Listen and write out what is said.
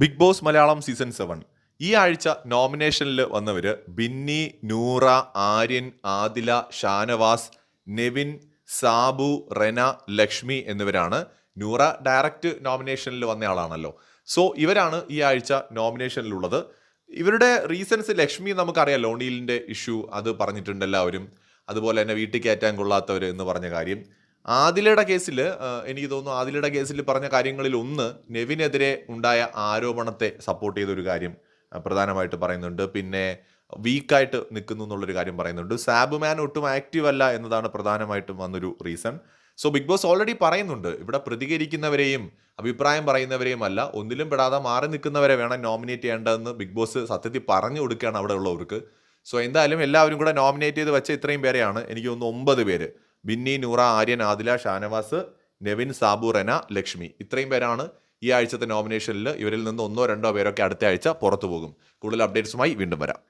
Bigg Boss Malayalam season seven. ഈ ആഴ്ച നോമിനേഷനിൽ വന്നവർ ബിന്നി നൂറ ആര്യൻ ആദില ഷാനവാസ് നെവിൻ സാബു റെന ലക്ഷ്മി എന്നിവരാണ് നൂറ ഡയറക്റ്റ് നോമിനേഷനിൽ വന്ന ആളാണല്ലോ സോ ഇവരാണ് ഈ ആഴ്ച നോമിനേഷനിലുള്ളത്. ഇവരുടെ റീസൺസ് ലക്ഷ്മി നമുക്കറിയാം ലോണിയിലിന്റെ ഇഷ്യൂ അത് പറഞ്ഞിട്ടുണ്ട് എല്ലാവരും. അതുപോലെ തന്നെ വീട്ടിൽ കയറ്റാൻ കൊള്ളാത്തവർ എന്ന് പറഞ്ഞ കാര്യം. ആദിലയുടെ കേസിൽ എനിക്ക് തോന്നുന്നു ആദിലയുടെ കേസിൽ പറഞ്ഞ കാര്യങ്ങളിൽ ഒന്ന് നെവിനെതിരെ ഉണ്ടായ ആരോപണത്തെ സപ്പോർട്ട് ചെയ്തൊരു കാര്യം പ്രധാനമായിട്ട് പറയുന്നുണ്ട്. പിന്നെ വീക്കായിട്ട് നിൽക്കുന്നു എന്നുള്ളൊരു കാര്യം പറയുന്നുണ്ട്. സാബ് മാൻ ഒട്ടും ആക്റ്റീവ് അല്ല എന്നതാണ് പ്രധാനമായിട്ടും വന്നൊരു reason so Bigg Boss already പറയുന്നുണ്ട്. ഇവിടെ പ്രതികരിക്കുന്നവരെയും അഭിപ്രായം പറയുന്നവരെയും അല്ല ഒന്നിലും പെടാതെ മാറി നിൽക്കുന്നവരെ വേണം നോമിനേറ്റ് ചെയ്യേണ്ടതെന്ന് ബിഗ് ബോസ് സത്യത്തിൽ പറഞ്ഞു കൊടുക്കുകയാണ് അവിടെ ഉള്ളവർക്ക് സോ എന്തായാലും എല്ലാവരും കൂടെ നോമിനേറ്റ് ചെയ്ത് വെച്ച ഇത്രയും പേരെയാണ്. എനിക്ക് തോന്നുന്നു ഒമ്പത് പേര്. ബിന്നി നൂറ ആര്യൻ ആദില ഷാനവാസ് നെവിൻ സാബു റെന ലക്ഷ്മി. ഇത്രയും പേരാണ് ഈ ആഴ്ചത്തെ നോമിനേഷനിൽ ഇവരിൽ നിന്ന് ഒന്നോ രണ്ടോ പേരൊക്കെ അടുത്ത ആഴ്ച പുറത്തു പോകും. കൂടുതൽ അപ്ഡേറ്റ്സുമായി വീണ്ടും വരാം.